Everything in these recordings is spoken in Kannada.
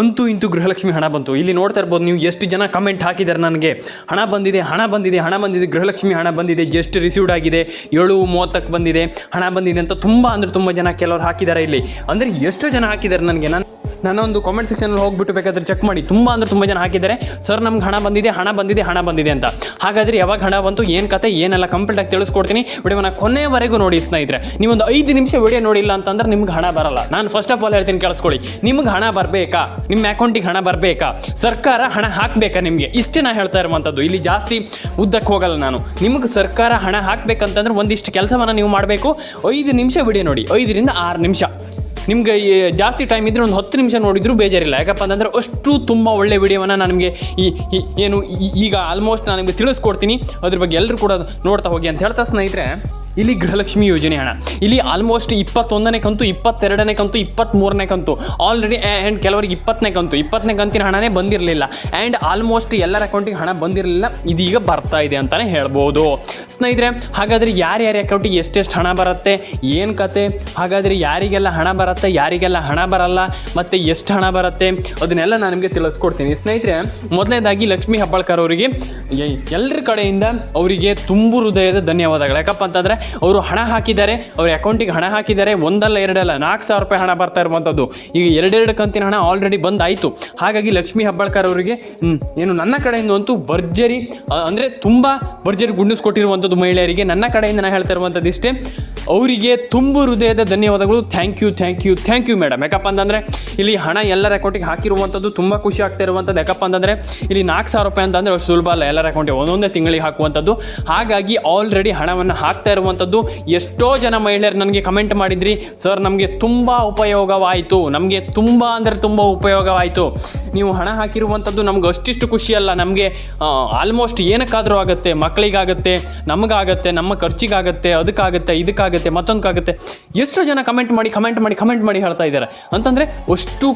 ಅಂತೂ ಇಂತೂ ಗೃಹಲಕ್ಷ್ಮಿ ಹಣ ಬಂತು. ಇಲ್ಲಿ ನೋಡ್ತಾ ಇರ್ಬೋದು ನೀವು ಎಷ್ಟು ಜನ ಕಮೆಂಟ್ ಹಾಕಿದ್ದಾರೆ ನನಗೆ. ಹಣ ಬಂದಿದೆ ಹಣ ಬಂದಿದೆ ಹಣ ಬಂದಿದೆ, ಗೃಹಲಕ್ಷ್ಮಿ ಹಣ ಬಂದಿದೆ ಜಸ್ಟ್ ರಿಸೀವ್ಡ್ ಆಗಿದೆ, ಏಳು ಮೂವತ್ತಕ್ಕೆ ಬಂದಿದೆ, ಹಣ ಬಂದಿದೆ ಅಂತ ತುಂಬ ಅಂದರೆ ತುಂಬ ಜನ ಕೆಲವರು ಹಾಕಿದ್ದಾರೆ ಇಲ್ಲಿ. ಅಂದರೆ ಎಷ್ಟು ಜನ ಹಾಕಿದ್ದಾರೆ ನನಗೆ. ನಾನು ನಾನೊಂದು ಕಾಮೆಂಟ್ ಸೆಕ್ಷನಲ್ಲಿ ಹೋಗ್ಬಿಟ್ಟು ಬೇಕಾದ್ರೆ ಚೆಕ್ ಮಾಡಿ. ತುಂಬ ಅಂದರೆ ತುಂಬ ಜನ ಹಾಕಿದ್ದಾರೆ. ಸರ್ ನಮ್ಗೆ ಹಣ ಬಂದಿದೆ ಹಣ ಬಂದಿದೆ ಹಣ ಬಂದಿದೆ ಅಂತ. ಹಾಗಾದರೆ ಯಾವಾಗ ಹಣ ಬಂತು, ಏನು ಕತೆ, ಏನೆಲ್ಲ ಕಂಪ್ಲೀಟ್ ಆಗಿ ತಿಳಿಸ್ಕೊಡ್ತೀನಿ. ವಿಡಿಯೋನ ಕೊನೆವರೆಗೂ ನೋಡಿ ಸ್ನೇಹಿತರೆ. ನೀವೊಂದು ಐದು ನಿಮಿಷ ವಿಡಿಯೋ ನೋಡಿಲ್ಲ ಅಂತಂದ್ರೆ ನಿಮ್ಗೆ ಹಣ ಬರಲ್ಲ. ನಾನು ಫಸ್ಟ್ ಆಫ್ ಆಲ್ ಹೇಳ್ತೀನಿ ಕೇಳಿಸ್ಕೊಳ್ಳಿ. ನಿಮ್ಗೆ ಹಣ ಬರಬೇಕಾ? ನಿಮ್ಮ ಅಕೌಂಟಿಗೆ ಹಣ ಬರಬೇಕಾ? ಸರ್ಕಾರ ಹಣ ಹಾಕಬೇಕಾ ನಿಮಗೆ? ಇಷ್ಟೇ ನಾ ಹೇಳ್ತಾ ಇರುವಂಥದ್ದು ಇಲ್ಲಿ ಜಾಸ್ತಿ ಉದ್ದಕ್ಕೆ ಹೋಗಲ್ಲ ನಾನು. ನಿಮ್ಗೆ ಸರ್ಕಾರ ಹಣ ಹಾಕಬೇಕಂತಂದ್ರೆ ಒಂದಿಷ್ಟು ಕೆಲಸವನ್ನು ನೀವು ಮಾಡಬೇಕು. ಐದು ನಿಮಿಷ ವಿಡಿಯೋ ನೋಡಿ. ಐದರಿಂದ ಆರು ನಿಮಿಷ. ನಿಮ್ಗೆ ಜಾಸ್ತಿ ಟೈಮ್ ಇದ್ರೆ ಒಂದು ಹತ್ತು ನಿಮಿಷ ನೋಡಿದ್ರು ಬೇಜಾರಿಲ್ಲ. ಯಾಕಪ್ಪ ಅಂತಂದ್ರೆ ಅಷ್ಟು ತುಂಬ ಒಳ್ಳೆ ವಿಡಿಯೋವನ್ನು ನಾನು ನಿಮಗೆ ಈ- ಏನು ಈಗ ಆಲ್ಮೋಸ್ಟ್ ನಾನು ನಿಮಗೆ ತಿಳಿಸ್ಕೊಡ್ತೀನಿ. ಅದ್ರ ಬಗ್ಗೆ ಎಲ್ಲರೂ ಕೂಡ ನೋಡ್ತಾ ಹೋಗಿ ಅಂತ ಹೇಳ್ತಾ ಸ್ನೇಹಿತರೆ ಇಲ್ಲಿ ಗೃಹಲಕ್ಷ್ಮಿ ಯೋಜನೆ ಹಣ ಇಲ್ಲಿ ಆಲ್ಮೋಸ್ಟ್ ಇಪ್ಪತ್ತೊಂದನೇ ಕಂತು, ಇಪ್ಪತ್ತೆರಡನೇ ಕಂತು ಇಪ್ಪತ್ತ್ಮೂರನೇ ಕಂತು. ಆಲ್ರೆಡಿ ಆ್ಯಂಡ್ ಕೆಲವರಿಗೆ ಇಪ್ಪತ್ತನೇ ಕಂತು. ಇಪ್ಪತ್ತನೇ ಕಂತಿನ ಹಣನೇ ಬಂದಿರಲಿಲ್ಲ. ಆ್ಯಂಡ್ ಆಲ್ಮೋಸ್ಟ್ ಎಲ್ಲರ ಅಕೌಂಟಿಗೆ ಹಣ ಬಂದಿರಲಿಲ್ಲ. ಇದೀಗ ಬರ್ತಾ ಇದೆ ಅಂತಲೇ ಹೇಳ್ಬೋದು. ಸ್ನೇಹಿತರೆ, ಹಾಗಾದರೆ ಯಾರ್ಯಾರ ಅಕೌಂಟಿಗೆ ಎಷ್ಟೆಷ್ಟು ಹಣ ಬರುತ್ತೆ? ಏನು ಕತೆ? ಹಾಗಾದರೆ ಯಾರಿಗೆಲ್ಲ ಹಣ ಬರುತ್ತೆ, ಯಾರಿಗೆಲ್ಲ ಹಣ ಬರಲ್ಲ, ಮತ್ತು ಎಷ್ಟು ಹಣ ಬರುತ್ತೆ? ಅದನ್ನೆಲ್ಲ ನಾನು ನಿಮಗೆ ತಿಳಿಸ್ಕೊಡ್ತೀನಿ. ಸ್ನೇಹಿತರೆ, ಮೊದಲನೇದಾಗಿ ಲಕ್ಷ್ಮೀ ಹಬ್ಬಾಳ್ಕರ್ ಅವರಿಗೆ ಎಲ್ಲರ ಕಡೆಯಿಂದ ಅವರಿಗೆ ತುಂಬು ಹೃದಯದ ಧನ್ಯವಾದಗಳು. ಯಾಕಪ್ಪ ಅಂತಂದರೆ ಅವರು ಹಣ ಹಾಕಿದ್ದಾರೆ, ಅವ್ರ ಅಕೌಂಟಿಗೆ ಹಣ ಹಾಕಿದ್ದಾರೆ, ಒಂದಲ್ಲ ಎರಡಲ್ಲ, ನಾಲ್ಕು ಸಾವಿರ ರೂಪಾಯಿ ಹಣ ಬರ್ತಾ ಇರುವಂಥದ್ದು. ಈಗ ಎರಡೆರಡು ಕಂತಿನ ಹಣ ಆಲ್ರೆಡಿ ಬಂದಾಯಿತು. ಹಾಗಾಗಿ ಲಕ್ಷ್ಮಿ ಹಬ್ಬಾಳ್ಕರ್ ಅವರಿಗೆ ಏನು ನನ್ನ ಕಡೆಯಿಂದ ಅಂತೂ ಭರ್ಜರಿ ಅಂದರೆ ತುಂಬ ಭರ್ಜರಿ ಗುಂಡಿಸ್ ಕೊಟ್ಟಿರುವಂಥದ್ದು ಮಹಿಳೆಯರಿಗೆ ನನ್ನ ಕಡೆಯಿಂದ ನಾನು ಹೇಳ್ತಾ ಇರುವಂಥದ್ದು ಇಷ್ಟೇ. ಅವರಿಗೆ ತುಂಬು ಹೃದಯದ ಧನ್ಯವಾದಗಳು. Thank you thank you thank you madam ಯಾಕಪ್ಪ ಅಂತಂದರೆ, ಇಲ್ಲಿ ಹಣ ಎಲ್ಲರ ಅಕೌಂಟಿಗೆ ಹಾಕಿರುವಂಥದ್ದು ತುಂಬ ಖುಷಿ ಆಗ್ತಾ ಇರುವಂಥದ್ದು. ಯಾಕಪ್ಪ ಅಂತಂದರೆ, ಇಲ್ಲಿ ನಾಲ್ಕು ಸಾವಿರ ರೂಪಾಯಿ ಅಂತಂದರೆ ಅಷ್ಟು ಸುಲಭ ಅಲ್ಲ. ಎಲ್ಲರ ಅಕೌಂಟಿಗೆ ಒಂದೊಂದೇ ತಿಂಗಳಿಗೆ ಹಾಕುವಂಥದ್ದು. ಹಾಗಾಗಿ ಆಲ್ರೆಡಿ ಹಣವನ್ನು ಹಾಕ್ತಾ ಇರುವಂಥದ್ದು ಎಷ್ಟೋ ಜನ ಮಹಿಳೆಯರು ನನಗೆ ಕಮೆಂಟ್ ಮಾಡಿದ್ರಿ, ಸರ್, ನಮಗೆ ತುಂಬ ಉಪಯೋಗವಾಯಿತು, ನಮಗೆ ತುಂಬ ಅಂದರೆ ತುಂಬ ಉಪಯೋಗವಾಯಿತು. ನೀವು ಹಣ ಹಾಕಿರುವಂಥದ್ದು ನಮ್ಗೆ ಅಷ್ಟಿಷ್ಟು ಖುಷಿ ಅಲ್ಲ, ನಮಗೆ ಆಲ್ಮೋಸ್ಟ್ ಏನಕ್ಕಾದರೂ ಆಗುತ್ತೆ ಮಕ್ಕಳಿಗಾಗತ್ತೆ ನಮಗಾಗತ್ತೆ, ನಮ್ಮ ಖರ್ಚಿಗಾಗತ್ತೆ, ಅದಕ್ಕಾಗತ್ತೆ, ಇದಕ್ಕಾಗತ್ತೆ ಮತ್ತೊಂದಕ್ಕಾಗುತ್ತೆ ಎಷ್ಟೋ ಜನ ಕಮೆಂಟ್ ಮಾಡಿ ಕಮೆಂಟ್ ಮಾಡಿ ಕಮೆಂಟ್ ಮಾಡಿ ಹೇಳ್ತಾ ಇದ್ದಾರೆ. ಅಂತಂದರೆ ಅಷ್ಟು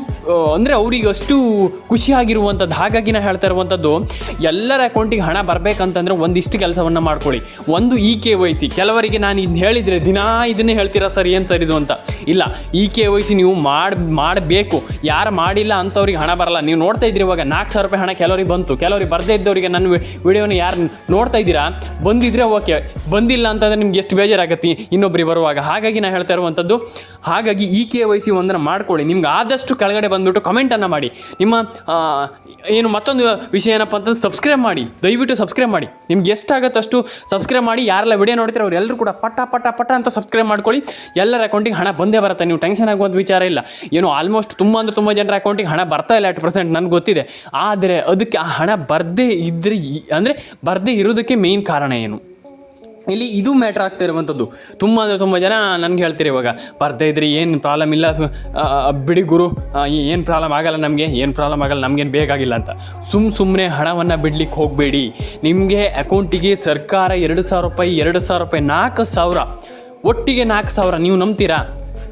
ಅಂದರೆ ಅವ್ರಿಗೆ ಅಷ್ಟು ಖುಷಿಯಾಗಿರುವಂಥದ್ದು ಹಾಗಾಗಿ ನಾನು ಹೇಳ್ತಾ ಇರುವಂಥದ್ದು, ಎಲ್ಲರ ಅಕೌಂಟಿಗೆ ಹಣ ಬರಬೇಕಂತಂದ್ರೆ ಒಂದಿಷ್ಟು ಕೆಲಸವನ್ನು ಮಾಡ್ಕೊಳ್ಳಿ. ಒಂದು ಇ ಕೆ ವೈ ಸಿ ಕೆಲವರಿಗೆ ನಾನು ಇದು ಹೇಳಿದರೆ ದಿನಾ ಇದನ್ನೇ ಹೇಳ್ತೀರಾ ಸರ್, ಏನು ಸರ್ ಇದು ಅಂತ? ಇಲ್ಲ, ಈ ಕೆ ವೈ ಸಿ ನೀವು ಮಾಡಿ, ಮಾಡಬೇಕು. ಯಾರು ಮಾಡಿಲ್ಲ ಅಂಥವ್ರಿಗೆ ಹಣ ಬರಲ್ಲ. ನೀವು ನೋಡ್ತಾ ಇದ್ದೀರಿ ಇವಾಗ ನಾಲ್ಕು ಸಾವಿರ ರೂಪಾಯಿ ಹಣ ಕೆಲವರಿಗೆ ಬಂತು. ಕೆಲವರಿಗೆ ಬರದೇ ಇದ್ದವರಿಗೆ ನನ್ನ ವಿಡಿಯೋನ ಯಾರು ನೋಡ್ತಾ ಇದ್ದೀರಾ? ಬಂದಿದ್ರೆ ಓಕೆ. ಬಂದಿಲ್ಲ ಅಂತಂದರೆ ನಿಮ್ಗೆ ಎಷ್ಟು ಬೇಜಾರಾಗತ್ತೆ? ಇನ್ನೊಬ್ಬರಿಗೆ ಬರುವಾಗ. ಹಾಗಾಗಿ ನಾನು ಹೇಳ್ತಾ ಇರುವಂಥದ್ದು ಹಾಗಾಗಿ ಈ ಕೆ ವೈ ಸಿ ಒಂದನ್ನು ಮಾಡ್ಕೊಳ್ಳಿ. ನಿಮ್ಗೆ ಆದಷ್ಟು ಕೆಳಗಡೆ ಬಂದುಬಿಟ್ಟು ಕಮೆಂಟನ್ನು ಮಾಡಿ. ನಿಮ್ಮ ಏನು ಮತ್ತೊಂದು ವಿಷಯ ಏನಪ್ಪ ಅಂತಂದ್ರೆ ಸಬ್ಸ್ಕ್ರೈಬ್ ಮಾಡಿ. ದಯವಿಟ್ಟು ಸಬ್ಸ್ಕ್ರೈಬ್ ಮಾಡಿ. ನಿಮ್ಗೆ ಎಷ್ಟಾಗತ್ತಷ್ಟು ಸಬ್ಸ್ಕ್ರೈಬ್ ಮಾಡಿ. ಯಾರೆಲ್ಲ ವಿಡಿಯೋ ನೋಡ್ತೀರ ಅವ್ರು ಎಲ್ಲರೂ ಕೂಡ ಪಟ ಪಟ ಪಟ ಅಂತ ಸಬ್ಸ್ಕ್ರೈಬ್ ಮಾಡ್ಕೊಳ್ಳಿ. ಎಲ್ಲರ ಅಕೌಂಟಿಗೆ ಹಣ ಬಂದೇ ಬರುತ್ತೆ. ನೀವು ಟೆನ್ಷನ್ ಆಗುವಂಥ ವಿಚಾರ ಇಲ್ಲ. ಏನು ಆಲ್ಮೋಸ್ಟ್ ತುಂಬ ಅಂದರೆ ತುಂಬ ಜನರ ಅಕೌಂಟಿಗೆ ಹಣ ಬರ್ತಾ ಇಲ್ಲ ಅಟ್ ಪರ್ಸೆಂಟ್ ನನಗೆ ಗೊತ್ತಿದೆ. ಆದರೆ ಅದಕ್ಕೆ ಆ ಹಣ ಬರದೇ ಇದ್ರೆ ಅಂದರೆ ಬರದೇ ಇರೋದಕ್ಕೆ ಮೇಯ್ನ್ ಕಾರಣ ಏನು? ಇಲ್ಲಿ ಇದು ಮ್ಯಾಟ್ರ್ ಆಗ್ತಾ ಇರುವಂಥದ್ದು. ತುಂಬ ಅಂದರೆ ತುಂಬ ಜನ ನನಗೆ ಹೇಳ್ತೀರಿ ಇವಾಗ ಬರ್ತಾ ಇದ್ರಿ, ಏನು ಪ್ರಾಬ್ಲಮ್ ಇಲ್ಲ ಬಿಡಿ ಗುರು ಏನು ಪ್ರಾಬ್ಲಮ್ ಆಗಲ್ಲ ನಮಗೆ, ಏನು ಪ್ರಾಬ್ಲಮ್ ಆಗಲ್ಲ, ನಮಗೇನು ಬೇಕಾಗಿಲ್ಲ ಅಂತ. ಸುಮ್ಮ ಸುಮ್ಮನೆ ಹಣವನ್ನು ಬಿಡ್ಲಿಕ್ಕೆ ಹೋಗಬೇಡಿ. ನಿಮಗೆ ಅಕೌಂಟಿಗೆ ಸರ್ಕಾರ ಎರಡು ಸಾವಿರ ರೂಪಾಯಿ, ಎರಡು ಸಾವಿರ ರೂಪಾಯಿ ನಾಲ್ಕು ಸಾವಿರ, ಒಟ್ಟಿಗೆ ನಾಲ್ಕು ಸಾವಿರ, ನೀವು ನಂಬ್ತೀರಾ?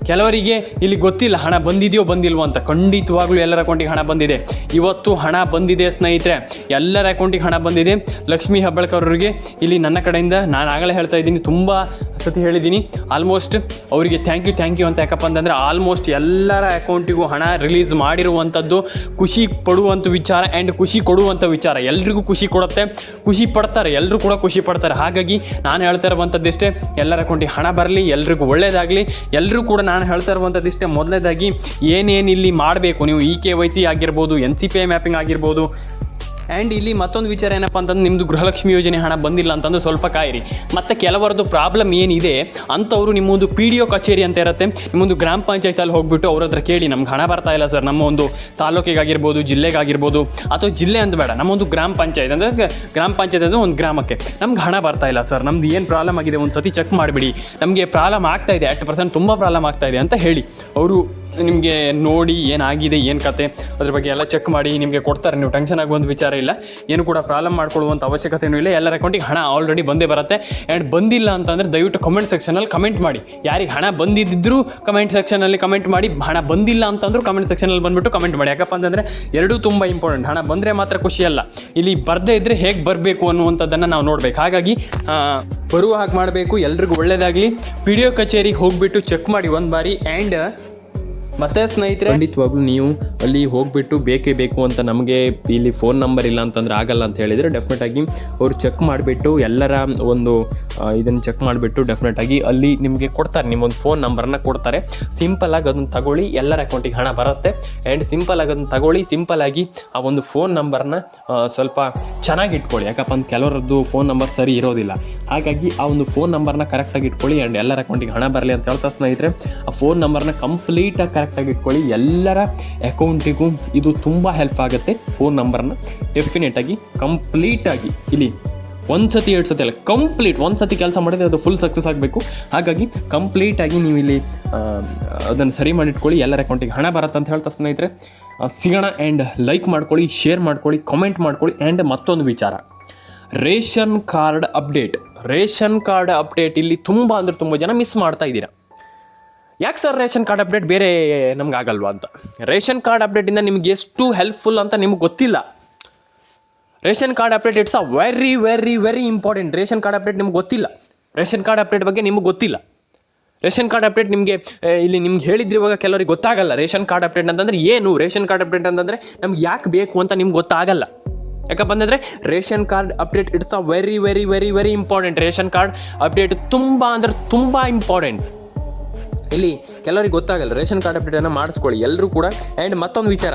ಕೆಲವರಿಗೆ ಇಲ್ಲಿ ಗೊತ್ತಿಲ್ಲ, ಹಣ ಬಂದಿದೆಯೋ ಬಂದಿಲ್ವೋ ಅಂತ. ಖಂಡಿತವಾಗ್ಲೂ ಎಲ್ಲರ ಅಕೌಂಟಿಗೆ ಹಣ ಬಂದಿದೆ. ಇವತ್ತು ಹಣ ಬಂದಿದೆ ಸ್ನೇಹಿತರೆ. ಎಲ್ಲರ ಅಕೌಂಟಿಗೆ ಹಣ ಬಂದಿದೆ. ಲಕ್ಷ್ಮೀ ಹೆಬ್ಬಳ್ಕರ್ ಅವರಿಗೆ ಇಲ್ಲಿ ನನ್ನ ಕಡೆಯಿಂದ ನಾನು ಆಗಲೇ ಹೇಳ್ತಾ ಇದ್ದೀನಿ, ತುಂಬ ಸತಿ ಹೇಳಿದ್ದೀನಿ. ಆಲ್ಮೋಸ್ಟ್ ಅವರಿಗೆ ಥ್ಯಾಂಕ್ ಯು ಥ್ಯಾಂಕ್ ಯು ಅಂತ ಯಾಕಪ್ಪ ಅಂತಂದರೆ ಆಲ್ಮೋಸ್ಟ್ ಎಲ್ಲರ ಅಕೌಂಟಿಗೂ ಹಣ ರಿಲೀಸ್ ಮಾಡಿರುವಂಥದ್ದು ಖುಷಿ ಪಡುವಂಥ ವಿಚಾರ ಆ್ಯಂಡ್ ಖುಷಿ ಕೊಡುವಂಥ ವಿಚಾರ. ಎಲ್ರಿಗೂ ಖುಷಿ ಕೊಡುತ್ತೆ. ಖುಷಿ ಪಡ್ತಾರೆ. ಎಲ್ಲರೂ ಕೂಡ ಖುಷಿ ಪಡ್ತಾರೆ. ಹಾಗಾಗಿ ನಾನು ಹೇಳ್ತಾ ಇರುವಂಥದ್ದಿಷ್ಟೇ ಎಲ್ಲರ ಅಕೌಂಟಿಗೆ ಹಣ ಬರಲಿ, ಎಲ್ರಿಗೂ ಒಳ್ಳೆಯದಾಗಲಿ ಎಲ್ಲರೂ ಕೂಡ ನಾನು ಹೇಳ್ತಾ ಇರುವಂಥದ್ದಿಷ್ಟೇ ಮೊದಲನೇದಾಗಿ ಏನೇನು ಇಲ್ಲಿ ಮಾಡಬೇಕು? ನೀವು ಇ ಕೆ ವೈ ಸಿ ಆಗಿರ್ಬೋದು N C P I mapping ಆಗಿರ್ಬೋದು ಆ್ಯಂಡ್ ಇಲ್ಲಿ ಮತ್ತೊಂದು ವಿಚಾರ ಏನಪ್ಪ ಅಂತಂದ್ರೆ ನಿಮ್ಮದು ಗೃಹಲಕ್ಷ್ಮಿ ಯೋಜನೆ ಹಣ ಬಂದಿಲ್ಲ ಅಂತಂದು ಸ್ವಲ್ಪ ಕಾಯಿರಿ. ಮತ್ತು ಕೆಲವರದ್ದು ಪ್ರಾಬ್ಲಮ್ ಏನಿದೆ, ಅಂಥವ್ರು ನಿಮ್ಮೊಂದು ಪಿ ಡಿ ಒ ಕಚೇರಿ ಅಂತ ಇರುತ್ತೆ, ನಿಮ್ಮೊಂದು ಗ್ರಾಮ ಪಂಚಾಯತಲ್ಲಿ ಹೋಗ್ಬಿಟ್ಟು ಅವ್ರ ಹತ್ರ ಕೇಳಿ, ನಮ್ಗೆ ಹಣ ಬರ್ತಾ ಇಲ್ಲ ಸರ್, ನಮ್ಮ ಒಂದು ತಾಲೂಕಿಗಾಗಿರ್ಬೋದು, ಜಿಲ್ಲೆಗಾಗಿರ್ಬೋದು, ಅಥವಾ ಜಿಲ್ಲೆ ಅಂತ ಬೇಡ ನಮ್ಮೊಂದು ಗ್ರಾಮ ಪಂಚಾಯತ್ ಅಂದರೆ ಗ್ರಾಮ ಪಂಚಾಯತ್ ಅಂದರೆ ಒಂದು ಗ್ರಾಮಕ್ಕೆ. ನಮ್ಗೆ ಹಣ ಬರ್ತಾ ಇಲ್ಲ ಸರ್, ನಮ್ದು ಏನು ಪ್ರಾಬ್ಲಮ್ ಆಗಿದೆ ಒಂದು ಸತಿ ಚೆಕ್ ಮಾಡಿಬಿಡಿ. ನಮಗೆ ಪ್ರಾಬ್ಲಮ್ ಆಗ್ತಾ ಇದೆ ಅಟ್ ಪರ್ಸೆಂಟ್ ತುಂಬ ಪ್ರಾಬ್ಲಮ್ ಆಗ್ತಾ ಇದೆ ಅಂತ ಹೇಳಿ. ಅವರು ನಿಮಗೆ ನೋಡಿ ಏನಾಗಿದೆ, ಏನು ಕತೆ, ಅದ್ರ ಬಗ್ಗೆ ಎಲ್ಲ ಚೆಕ್ ಮಾಡಿ ನಿಮಗೆ ಕೊಡ್ತಾರೆ. ನೀವು ಟೆನ್ಷನ್ ಆಗುವಂಥ ವಿಚಾರ ಇಲ್ಲ. ಏನು ಕೂಡ ಪ್ರಾಬ್ಲಮ್ ಮಾಡ್ಕೊಳ್ಳುವಂಥ ಅವಶ್ಯಕತೆಯೂ ಇಲ್ಲ. ಎಲ್ಲರ ಅಕೌಂಟಿಗೆ ಹಣ ಆಲ್ರೆಡಿ ಬಂದೇ ಬರುತ್ತೆ. ಆ್ಯಂಡ್ ಬಂದಿಲ್ಲ ಅಂತಂದರೆ ದಯವಿಟ್ಟು ಕಮೆಂಟ್ ಸೆಕ್ಷನಲ್ಲಿ ಕಮೆಂಟ್ ಮಾಡಿ. ಯಾರಿಗೆ ಹಣ ಬಂದಿದ್ದರೂ ಕಮೆಂಟ್ ಸೆಕ್ಷನಲ್ಲಿ ಕಮೆಂಟ್ ಮಾಡಿ. ಹಣ ಬಂದಿಲ್ಲ ಅಂತಂದರೂ ಕಮೆಂಟ್ ಸೆಕ್ಷನಲ್ಲಿ ಬಂದುಬಿಟ್ಟು ಕಮೆಂಟ್ ಮಾಡಿ. ಯಾಕಪ್ಪ ಅಂತಂದರೆ ಎರಡೂ ತುಂಬ ಇಂಪಾರ್ಟೆಂಟ್ ಹಣ ಬಂದರೆ ಮಾತ್ರ ಖುಷಿ ಅಲ್ಲ. ಇಲ್ಲಿ ಬರದೇ ಇದ್ದರೆ ಹೇಗೆ ಬರಬೇಕು ಅನ್ನುವಂಥದ್ದನ್ನು ನಾವು ನೋಡಬೇಕು. ಹಾಗಾಗಿ ಬರುವ ಹಾಗೆ ಮಾಡಬೇಕು. ಎಲ್ರಿಗೂ ಒಳ್ಳೆಯದಾಗಲಿ ಪಿ ಡಿ ಒ ಕಚೇರಿಗೆ ಹೋಗಿಬಿಟ್ಟು ಚೆಕ್ ಮಾಡಿ ಒಂದು ಬಾರಿ. ಆ್ಯಂಡ್ ಮತ್ತೆ ಸ್ನೇಹಿತರೆ? ಖಂಡಿತವಾಗ್ಲೂ ನೀವು ಅಲ್ಲಿ ಹೋಗ್ಬಿಟ್ಟು ಬೇಕೇ ಬೇಕು ಅಂತ ನಮಗೆ ಇಲ್ಲಿ ಫೋನ್ ನಂಬರ್ ಇಲ್ಲ ಅಂತಂದ್ರೆ ಆಗಲ್ಲ ಅಂತ ಹೇಳಿದರೆ ಡೆಫಿನೆಟ್ ಆಗಿ ಅವ್ರು ಚೆಕ್ ಮಾಡಿಬಿಟ್ಟು ಎಲ್ಲರ ಒಂದು ಇದನ್ನು ಚೆಕ್ ಮಾಡಿಬಿಟ್ಟು ಡೆಫಿನೆಟ್ ಆಗಿ ಅಲ್ಲಿ ನಿಮಗೆ ಕೊಡ್ತಾರೆ. ನಿಮ್ಮೊಂದು ಫೋನ್ ನಂಬರ್ನ ಕೊಡ್ತಾರೆ. ಸಿಂಪಲ್ ಆಗಿ ಅದನ್ನು ತಗೊಳ್ಳಿ, ಎಲ್ಲರ ಅಕೌಂಟಿಗೆ ಹಣ ಬರುತ್ತೆ. ಆ್ಯಂಡ್ ಸಿಂಪಲ್ ಆಗಿ ಅದನ್ನು ತಗೊಳ್ಳಿ ಸಿಂಪಲ್ ಆಗಿ ಆ ಒಂದು ಫೋನ್ ನಂಬರ್ನ ಸ್ವಲ್ಪ ಚೆನ್ನಾಗಿ ಇಟ್ಕೊಳ್ಳಿ. ಯಾಕಪ್ಪ ಅಂತ ಕೆಲವರದ್ದು ಫೋನ್ ನಂಬರ್ ಸರಿ ಇರೋದಿಲ್ಲ. ಹಾಗಾಗಿ ಆ ಒಂದು ಫೋನ್ ನಂಬರ್ನ ಕರೆಕ್ಟಾಗಿ ಇಟ್ಕೊಳ್ಳಿ ಆ್ಯಂಡ್ ಎಲ್ಲರ ಅಕೌಂಟಿಗೆ ಹಣ ಬರಲಿ ಅಂತ ಹೇಳ್ತಾ ಸ್ನೇಹಿತರೆ, ಆ ಫೋನ್ ನಂಬರ್ನ ಕಂಪ್ಲೀಟಾಗಿ ಕರೆಕ್ಟಾಗಿ ಇಟ್ಕೊಳ್ಳಿ ಎಲ್ಲರ ಅಕೌಂಟಿಗೂ ಇದು ತುಂಬ ಹೆಲ್ಪ್ ಆಗುತ್ತೆ. ಫೋನ್ ನಂಬರ್ನ ಡೆಫಿನೆಟಾಗಿ ಕಂಪ್ಲೀಟಾಗಿ ಇಲ್ಲಿ ಒಂದು ಸತಿ, ಎರಡು ಸತಿ ಅಲ್ಲ ಕಂಪ್ಲೀಟ್ ಒಂದು ಸತಿ ಕೆಲಸ ಮಾಡಿದ್ರೆ ಅದು ಫುಲ್ ಸಕ್ಸಸ್ ಆಗಬೇಕು. ಹಾಗಾಗಿ ಕಂಪ್ಲೀಟಾಗಿ ನೀವು ಇಲ್ಲಿ ಅದನ್ನು ಸರಿ ಮಾಡಿಟ್ಕೊಳ್ಳಿ. ಎಲ್ಲರ ಅಕೌಂಟಿಗೆ ಹಣ ಬರುತ್ತೆ ಅಂತ ಹೇಳ್ತಾ ಸ್ನೇಹಿತರೆ. ಸಿಗೋಣ ಆ್ಯಂಡ್ ಲೈಕ್ ಮಾಡ್ಕೊಳ್ಳಿ ಶೇರ್ ಮಾಡ್ಕೊಳ್ಳಿ ಕಮೆಂಟ್ ಮಾಡ್ಕೊಳ್ಳಿ ಆ್ಯಂಡ್ ಮತ್ತೊಂದು ವಿಚಾರ. Ration card update. Ration card update ಇಲ್ಲಿ ತುಂಬ ಅಂದರೆ ತುಂಬ ಜನ ಮಿಸ್ ಮಾಡ್ತಾ ಇದ್ದೀರಾ. ಯಾಕೆ ಸರ್ ರೇಷನ್ ಕಾರ್ಡ್ ಅಪ್ಡೇಟ್ ಬೇರೆ ನಮ್ಗೆ ಆಗಲ್ವಾ ಅಂತ ರೇಷನ್ ಕಾರ್ಡ್ ಅಪ್ಡೇಟಿಂದ ನಿಮ್ಗೆ ಎಷ್ಟು ಹೆಲ್ಪ್ಫುಲ್ ಅಂತ ನಿಮ್ಗೆ ಗೊತ್ತಿಲ್ಲ ration card update it's a very very very important ration card update ನಿಮ್ಗೆ ಗೊತ್ತಿಲ್ಲ ರೇಷನ್ ಕಾರ್ಡ್ ಅಪ್ಡೇಟ್ ಬಗ್ಗೆ ನಿಮ್ಗೆ ಗೊತ್ತಿಲ್ಲ ರೇಷನ್ ಕಾರ್ಡ್ ಅಪ್ಡೇಟ್ ನಿಮಗೆ ಇಲ್ಲಿ ನಿಮ್ಗೆ ಹೇಳಿದ್ರೆ ಇವಾಗ ಕೆಲವರಿಗೆ ಗೊತ್ತಾಗಲ್ಲ ರೇಷನ್ ಕಾರ್ಡ್ ಅಪ್ಡೇಟ್ ಅಂತಂದ್ರೆ ಏನು ರೇಷನ್ ಕಾರ್ಡ್ ಅಪ್ಡೇಟ್ ಅಂತಂದರೆ ನಮ್ಗೆ ಯಾಕೆ ಬೇಕು ಅಂತ ನಿಮ್ಗೆ ಗೊತ್ತಾಗಲ್ಲ ಯಾಕಪ್ಪ ಅಂತಂದರೆ ration card update it's a very very very very important ration card update ತುಂಬ ಅಂದ್ರೆ ತುಂಬ ಇಂಪಾರ್ಟೆಂಟ್ ಇಲ್ಲಿ ಕೆಲವರಿಗೆ ಗೊತ್ತಾಗಲ್ಲ ರೇಷನ್ ಕಾರ್ಡ್ ಅಪ್ಡೇಟನ್ನು ಮಾಡಿಸ್ಕೊಳ್ಳಿ. ಎಲ್ಲರೂ ಕೂಡ. ಆ್ಯಂಡ್ ಮತ್ತೊಂದು ವಿಚಾರ.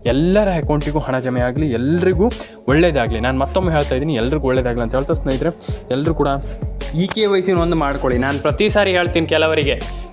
ಎಲ್ಲರ ಅಕೌಂಟಿಗೂ ಹಣ ಜಮೆ ಆಗಲಿ, ಎಲ್ರಿಗೂ ಒಳ್ಳೇದಾಗಲಿ. ನಾನು ಮತ್ತೊಮ್ಮೆ ಹೇಳ್ತಾ ಇದ್ದೀನಿ, ಎಲ್ರಿಗೂ ಒಳ್ಳೇದಾಗಲಿ ಅಂತ ಹೇಳ್ತಾ ಸ್ನೇಹಿತರೆ ಎಲ್ಲರೂ ಕೂಡ ಇ ಕೆ ವಯಸ್ಸಿನ ಒಂದು ಮಾಡ್ಕೊಳ್ಳಿ. ನಾನು ಪ್ರತಿ ಸಾರಿ ಹೇಳ್ತೀನಿ ಕೆಲವರಿಗೆ.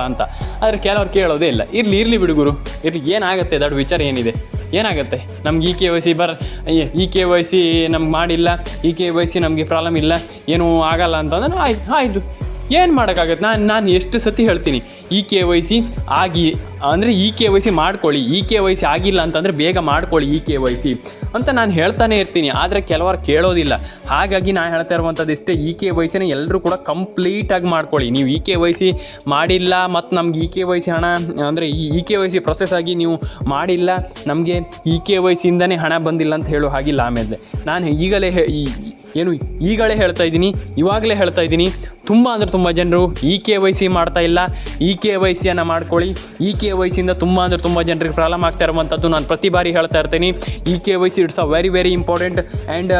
ಅಂತ. ಆದರೆ ಕೆಲವ್ರು ಕೇಳೋದೇ ಇಲ್ಲ. ಇರಲಿ ಇರಲಿ ಬಿಡುಗುರು ಇರಲಿ, ಏನಾಗುತ್ತೆ? ದೊಡ್ಡ ವಿಚಾರ ಏನಿದೆ? ಏನಾಗುತ್ತೆ? ನಮ್ಗೆ ಇ ಕೆ ವೈ ಸಿ ಬರ್ ಇ ಕೆ ವೈ ಸಿ ನಮ್ಗೆ ಮಾಡಿಲ್ಲ ಇ ಕೆ ವೈ ಸಿ ನಮಗೆ ಪ್ರಾಬ್ಲಮ್ ಇಲ್ಲ, ಏನೂ ಆಗಲ್ಲ ಅಂತಂದ್ರೆ ಆಯ್ತು, ಆಯಿತು. ಏನು ಮಾಡೋಕ್ಕಾಗತ್ತೆ? ನಾನು ನಾನು ಎಷ್ಟು ಸತಿ ಹೇಳ್ತೀನಿ ಇ ಕೆ ವೈ ಸಿ ಆಗಿ, ಅಂದರೆ ಇ ಕೆ ವೈ ಸಿ ಮಾಡ್ಕೊಳ್ಳಿ ಇ ಕೆ ವೈ ಸಿ ಆಗಿಲ್ಲ ಅಂತಂದರೆ ಬೇಗ ಮಾಡ್ಕೊಳ್ಳಿ ಇ ಕೆ ವೈ ಸಿ ಅಂತ ನಾನು ಹೇಳ್ತಾನೆ ಇರ್ತೀನಿ, ಆದರೆ ಕೆಲವರು ಕೇಳೋದಿಲ್ಲ. ಹಾಗಾಗಿ ನಾನು ಹೇಳ್ತಾ ಇರುವಂಥದ್ದು ಇಷ್ಟೇ ಇ ಕೆ ವೈ ಸಿನ ಎಲ್ಲರೂ ಕೂಡ ಕಂಪ್ಲೀಟಾಗಿ ಮಾಡ್ಕೊಳ್ಳಿ. ನೀವು ಇ ಕೆ ವೈ ಸಿ ಮಾಡಿಲ್ಲ ಮತ್ತು ನಮ್ಗೆ ಇ ಕೆ ವೈ ಸಿ ಹಣ, ಅಂದರೆ ಈ E K Y C process ಆಗಿ ನೀವು ಮಾಡಿಲ್ಲ, ನಮಗೆ ಇ ಕೆ ವೈ ಸಿಯಿಂದನೇ ಹಣ ಬಂದಿಲ್ಲ ಅಂತ ಹೇಳೋ ಹಾಗಿಲ್ಲ ಆಮೇಲೆ. ನಾನು ಈಗಲೇ ಏನು ಈಗಲೇ ಹೇಳ್ತಾ ಇದ್ದೀನಿ, ಇವಾಗಲೇ ಹೇಳ್ತಾ ಇದ್ದೀನಿ ತುಂಬ ಅಂದರೆ ತುಂಬ ಜನರು ಇ ಕೆ ವೈ ಸಿ ಮಾಡ್ತಾ ಇಲ್ಲ. ಇ ಕೆ ವೈ ಸಿಯನ್ನು ಮಾಡ್ಕೊಳ್ಳಿ. ಇ ಕೆ ವೈ ಸಿಯಿಂದ ತುಂಬ ಅಂದರೆ ತುಂಬ ಜನರಿಗೆ ಪ್ರಾಬ್ಲಮ್ ಆಗ್ತಾ ಇರುವಂಥದ್ದು ನಾನು ಪ್ರತಿ ಬಾರಿ ಹೇಳ್ತಾ ಇರ್ತೀನಿ. E K Y C it's a very very important and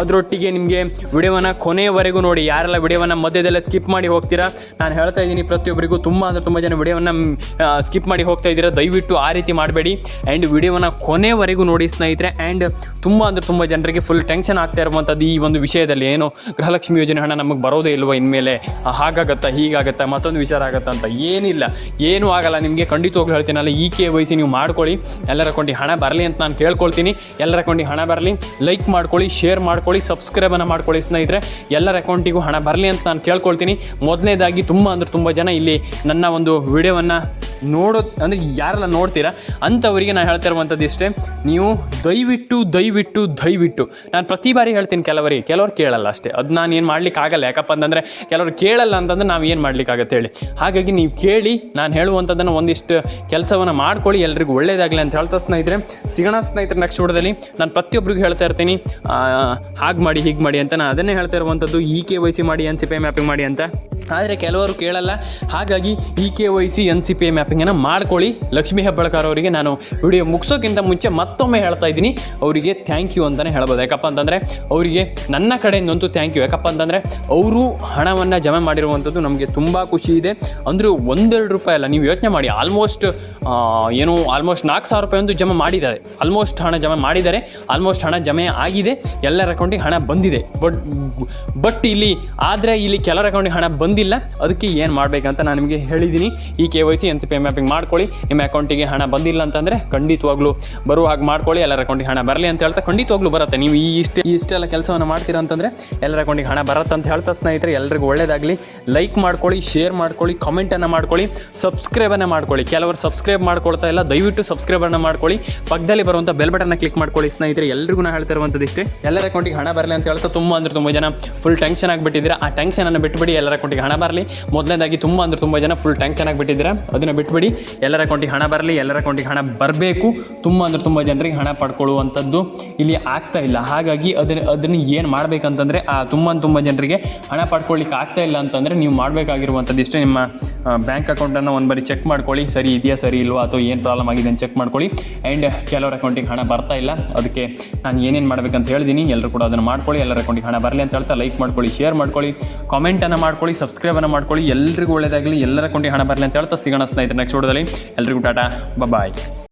ಅದರೊಟ್ಟಿಗೆ ನಿಮಗೆ ವಿಡಿಯೋವನ್ನು ಕೊನೆಯವರೆಗೂ ನೋಡಿ. ಯಾರೆಲ್ಲ ವಿಡಿಯೋವನ್ನು ಮಧ್ಯದಲ್ಲೇ ಸ್ಕಿಪ್ ಮಾಡಿ ಹೋಗ್ತೀರಾ? ನಾನು ಹೇಳ್ತಾ ಇದ್ದೀನಿ ಪ್ರತಿಯೊಬ್ಬರಿಗೂ ತುಂಬ ಅಂದರೆ ತುಂಬ ಜನ ವಿಡಿಯೋವನ್ನು ಸ್ಕಿಪ್ ಮಾಡಿ ಹೋಗ್ತಾ ಇದ್ದೀರಾ? ದಯವಿಟ್ಟು ಆ ರೀತಿ ಮಾಡಬೇಡಿ. ಆ್ಯಂಡ್ ವಿಡಿಯೋವನ್ನು ಕೊನೆವರೆಗೂ ನೋಡಿ ಸ್ನೇಹಿತರೆ. ಆ್ಯಂಡ್ ತುಂಬ ಅಂದರೆ ತುಂಬ ಜನರಿಗೆ ಫುಲ್ ಟೆನ್ಷನ್ ಆಗ್ತಾ ಇರುವಂಥದ್ದು ಈ ಒಂದು ವಿಷಯದಲ್ಲಿ ಏನು ಗೃಹಲಕ್ಷ್ಮಿ ಯೋಜನೆ ಹಣ ನಮಗೆ ಬರೋದೇ ಇಲ್ವ ಇನ್ಮೇಲೆ ಹಾಗಾಗತ್ತಾ, ಹೀಗಾಗತ್ತಾ, ಮತ್ತೊಂದು ವಿಚಾರ ಆಗತ್ತಾ ಅಂತ ಏನಿಲ್ಲ. ಏನೂ ಆಗಲ್ಲ, ನಿಮಗೆ ಖಂಡಿತವಾಗ್ಲೂ ಹೇಳ್ತೀನಲ್ಲ ಈ ಕೆ ವೈ ಸಿ ನೀವು ಮಾಡ್ಕೊಳ್ಳಿ. ಎಲ್ಲರ ಅಕೌಂಟಿಗೆ ಹಣ ಬರಲಿ ಅಂತ ನಾನು ಕೇಳ್ಕೊಳ್ತೀನಿ. ಎಲ್ಲರ ಅಕೌಂಟಿಗೆ ಹಣ ಬರಲಿ, ಲೈಕ್ ಮಾಡ್ಕೊಳ್ಳಿ, ಶೇರ್ ಮಾಡ್ಕೊಳ್ಳಿ ಸಬ್ಸ್ಕ್ರೈಬನ್ನು ಮಾಡ್ಕೊಳ್ಳಿ ಸ್ನೇಹಿತರೆ. ಎಲ್ಲರ ಅಕೌಂಟಿಗೂ ಹಣ ಬರಲಿ ಅಂತ ನಾನು ಕೇಳ್ಕೊಳ್ತೀನಿ. ಮೊದಲನೇದಾಗಿ ತುಂಬ ಅಂದರೆ ತುಂಬ ಜನ ಇಲ್ಲಿ ನನ್ನ ಒಂದು ವಿಡಿಯೋವನ್ನು ನೋಡೋ, ಅಂದರೆ ಯಾರೆಲ್ಲ ನೋಡ್ತೀರಾ, ಅಂಥವರಿಗೆ ನಾನು ಹೇಳ್ತಾ ಇರುವಂಥದ್ದು ಇಷ್ಟೇ. ನೀವು ದಯವಿಟ್ಟು ದಯವಿಟ್ಟು ದಯವಿಟ್ಟು. ನಾನು ಪ್ರತಿ ಬಾರಿ ಹೇಳ್ತೀನಿ ಕೆಲವರಿಗೆ. ಕೆಲವ್ರು ಕೇಳಲ್ಲ ಅಷ್ಟೇ. ಅದು ನಾನು ಏನು ಮಾಡ್ಲಿಕ್ಕೆ ಆಗಲ್ಲ. ಯಾಕಪ್ಪ ಅಂತಂದರೆ, ಕೆಲವ್ರು ಕೇಳಲ್ಲ ಅಂತಂದ್ರೆ ನಾವು ಏನು ಮಾಡ್ಲಿಕ್ಕಾಗತ್ತೆ ಹೇಳಿ. ಹಾಗಾಗಿ ನೀವು ಕೇಳಿ, ನಾನು ಹೇಳುವಂಥದ್ದನ್ನು ಒಂದಿಷ್ಟು ಕೆಲಸವನ್ನು ಮಾಡ್ಕೊಳ್ಳಿ, ಎಲ್ರಿಗೂ ಒಳ್ಳೇದಾಗಲಿ ಅಂತ ಹೇಳ್ತಾ ಸ್ನೇಹಿತರೆ. ಸಿಗೋಣ ಸ್ನೇಹಿತರೆ ನೆಕ್ಸ್ಟ್ ವಿಡಿಯೋದಲ್ಲಿ. ನಾನು ಪ್ರತಿಯೊಬ್ಬರಿಗೂ ಹೇಳ್ತಾ ಇರ್ತೀನಿ. ಹಾಗೆ ಮಾಡಿ, ಹೀಗೆ ಮಾಡಿ ಅಂತ ನಾನು ಅದನ್ನೇ ಹೇಳ್ತಾ ಇರುವಂಥದ್ದು. ಈ ಕೆ ವೈ ಸಿ ಮಾಡಿ, ಎನ್ ಸಿ ಪಿ ಮ್ಯಾಪಿಂಗ್ ಮಾಡಿ ಅಂತ. ಆದರೆ ಕೆಲವರು ಕೇಳಲ್ಲ. ಹಾಗಾಗಿ E K Y C N C P ಮ್ಯಾಪಿಂಗನ್ನು ಮಾಡ್ಕೊಳ್ಳಿ. ಲಕ್ಷ್ಮೀ ಹೆಬ್ಬಳ್ಕರ್ ಅವರಿಗೆ ನಾನು ವಿಡಿಯೋ ಮುಗಿಸೋಕ್ಕಿಂತ ಮುಂಚೆ ಮತ್ತೊಮ್ಮೆ ಹೇಳ್ತಾ ಇದ್ದೀನಿ. ಅವರಿಗೆ ಥ್ಯಾಂಕ್ ಯು ಅಂತಲೇ ಹೇಳ್ಬೋದು. ಯಾಕಪ್ಪ ಅಂತಂದರೆ ಅವರಿಗೆ ನನ್ನ ಕಡೆಯಿಂದಂತೂ ಥ್ಯಾಂಕ್ ಯು ಯಾಕಪ್ಪ ಅಂತಂದರೆ ಅವರು ಹಣವನ್ನು ಜಮೆ ಮಾಡಿರುವಂಥದ್ದು ನಮಗೆ ತುಂಬ ಖುಷಿ ಇದೆ. ಅಂದರೂ ಒಂದೆರಡು ರೂಪಾಯಿ ಅಲ್ಲ, ನೀವು ಯೋಚನೆ ಮಾಡಿ. ಆಲ್ಮೋಸ್ಟ್ ಏನು ಆಲ್ಮೋಸ್ಟ್ ನಾಲ್ಕು ಸಾವಿರ ರೂಪಾಯಿ ಒಂದು ಜಮಾ ಮಾಡಿದ್ದಾರೆ. ಆಲ್ಮೋಸ್ಟ್ ಹಣ ಜಮಾ ಮಾಡಿದ್ದಾರೆ. ಆಲ್ಮೋಸ್ಟ್ ಹಣ ಜಮೆ ಆಗಿದೆ. ಎಲ್ಲರ ಅಕೌಂಟಿಗೆ ಹಣ ಬಂದಿದೆ. ಬಟ್ ಬಟ್ ಇಲ್ಲಿ, ಆದರೆ ಇಲ್ಲಿ ಕೆಲವರ ಅಕೌಂಟಿಗೆ ಹಣ ಬಂದಿಲ್ಲ. ಅದಕ್ಕೆ ಏನು ಮಾಡಬೇಕಂತ ನಾನು ನಿಮಗೆ ಹೇಳಿದ್ದೀನಿ ಈ ಕೆ ವೈ ಸಿ ಅಂತ ಪೇ ಮ್ಯಾಪಿಂಗ್ ಮಾಡ್ಕೊಳ್ಳಿ. ನಿಮ್ಮ ಅಕೌಂಟಿಗೆ ಹಣ ಬಂದಿಲ್ಲ ಅಂತಂದರೆ ಖಂಡಿತವಾಗ್ಲೂ ಬರುವ ಹಾಗೆ ಮಾಡ್ಕೊಳ್ಳಿ. ಎಲ್ಲರ ಅಕೌಂಟಿಗೆ ಹಣ ಬರಲಿ ಅಂತ ಹೇಳ್ತಾ ಖಂಡಿತವಾಗ್ಲೂ ಬರುತ್ತೆ. ನೀವು ಈ ಇಷ್ಟೇ ಇಷ್ಟೆಲ್ಲ ಕೆಲಸವನ್ನು ಮಾಡ್ತೀರಾ ಅಂತಂದರೆ ಎಲ್ಲರ ಅಕೌಂಟಿಗೆ ಹಣ ಬರುತ್ತೆ ಅಂತ ಹೇಳ್ತಾ ಸ್ನೇಹಿತರೆ ಎಲ್ಲರಿಗೂ ಒಳ್ಳೇದಾಗಲಿ. ಲೈಕ್ ಮಾಡ್ಕೊಳ್ಳಿ ಶೇರ್ ಮಾಡ್ಕೊಳ್ಳಿ ಕಾಮೆಂಟನ್ನು ಮಾಡ್ಕೊಳ್ಳಿ ಸಬ್ಸ್ಕ್ರೈಬನ್ನು ಮಾಡ್ಕೊಳ್ಳಿ. ಕೆಲವರು ಸಬ್ಸ್ಕ್ರೈಬ್ ಮಾಡ್ಕೊಳ್ತಾ ಇಲ್ಲ, ದಯವಿಟ್ಟು ಸಬ್ಸ್ಕ್ರೈಬನ್ನು ಮಾಡ್ಕೊಳ್ಳಿ. ಪಕ್ಕದಲ್ಲಿ ಬರುವಂಥ ಬೆಲ್ ಬಟನ್ನ ಕ್ಲಿಕ್ ಮಾಡ್ಕೊಳ್ಳಿ ಸ್ನೇಹಿತರೆ. ಎಲ್ರಿಗೂ ಹೇಳ್ತಿರುವಂಥದ್ದು ಇಷ್ಟೇ. ಎಲ್ಲರ ಅಕೌಂಟಿಗೆ ಹಣ ಬರಲಿ ಅಂತ ಹೇಳ್ತಾ ತುಂಬ ಅಂದ್ರೆ ತುಂಬ ಜನ ಫುಲ್ ಟೆನ್ಷನ್ ಆಗಿಬಿಟ್ಟಿದ್ದೀರಾ. ಆ ಟೆನ್ಷನ್ ಟೆನ್ಷನನ್ನು ಬಿಟ್ಬಿಡಿ, ಎಲ್ಲರ ಅಕೌಂಟಿಗೆ ಹಣ ಬರಲಿ. ಮೊದಲನೇದಾಗಿ ತುಂಬ ಅಂದ್ರೆ ತುಂಬ ಜನ ಫುಲ್ ಟೆನ್ಷನ್ ಆಗಿಬಿಟ್ಟಿದ್ದೀರಾ. ಅದನ್ನು ಬಿಟ್ಬಿಡಿ. ಎಲ್ಲರ ಅಕೌಂಟಿಗೆ ಹಣ ಬರಲಿ, ಎಲ್ಲರ ಅಕೌಂಟಿಗೆ ಹಣ ಬರಬೇಕು. ತುಂಬ ಅಂದ್ರೆ ತುಂಬ ಜನರಿಗೆ ಹಣ ಪಡ್ಕೊಳ್ಳುವಂಥದ್ದು ಇಲ್ಲಿ ಆಗ್ತಾ ಇಲ್ಲ. ಹಾಗಾಗಿ ಅದನ್ನ, ಅದನ್ನು ಏನು ಮಾಡಬೇಕಂತಂದರೆ, ಆ ತುಂಬ ತುಂಬ ಜನರಿಗೆ ಹಣ ಪಡ್ಕೊಳ್ಳಿಕ್ಕೆ ಆಗ್ತಾ ಇಲ್ಲ ಅಂತಂದರೆ ನೀವು ಮಾಡಬೇಕಾಗಿರುವಂಥದ್ದು ಇಷ್ಟೇ. ನಿಮ್ಮ ಬ್ಯಾಂಕ್ ಅಕೌಂಟನ್ನು ಒಂದು ಬಾರಿ ಚೆಕ್ ಮಾಡ್ಕೊಳ್ಳಿ. ಸರಿ ಇದೆಯಾ, ಸರಿ ಇಲ್ವಾ ಅಥವಾ ಏನು ಪ್ರಾಬ್ಲಮ್ ಆಗಿದೆ ಅಂತ ಚೆಕ್ ಮಾಡ್ಕೊಳ್ಳಿ. ಆ್ಯಂಡ್ ಕೆಲವರ ಅಕೌಂಟಿಗೆ ಹಣ ಬರ್ತಾ ಇಲ್ಲ. ಅದಕ್ಕೆ ನಾನು ಏನೇನು ಮಾಡಬೇಕಂತ ಹೇಳಿದ್ದೀನಿ ಎಲ್ಲರೂ ಕೂಡ ಅದನ್ನು ಮಾಡ್ಕೊಳ್ಳಿ. ಎಲ್ಲರ ಅಕೌಂಟಿಗೆ ಹಣ ಬರಲಿ ಅಂತ ಹೇಳ್ತಾ ಲೈಕ್ ಮಾಡ್ಕೊಳ್ಳಿ ಶೇರ್ ಮಾಡ್ಕೊಳ್ಳಿ ಕಾಮೆಂಟನ್ನು ಮಾಡ್ಕೊಳ್ಳಿ ಸಬ್ಸ್ಕ್ರೈಬನ್ನು ಮಾಡ್ಕೊಳ್ಳಿ. ಎಲ್ರಿಗೂ ಒಳ್ಳೆಯದಾಗಲಿ ಎಲ್ಲರ ಅಕೌಂಟಿಗೆ ಹಣ ಬರಲಿ ಅಂತ ಹೇಳ್ತಾ ಸಿಗೋಣ ಸ್ನೇಹಿತರೆ ನೆಕ್ಸ್ಟ್ ವಿಡಿಯೋದಲ್ಲಿ. ಎಲ್ರಿಗೂ ಟಾಟಾ ಬಾಯ್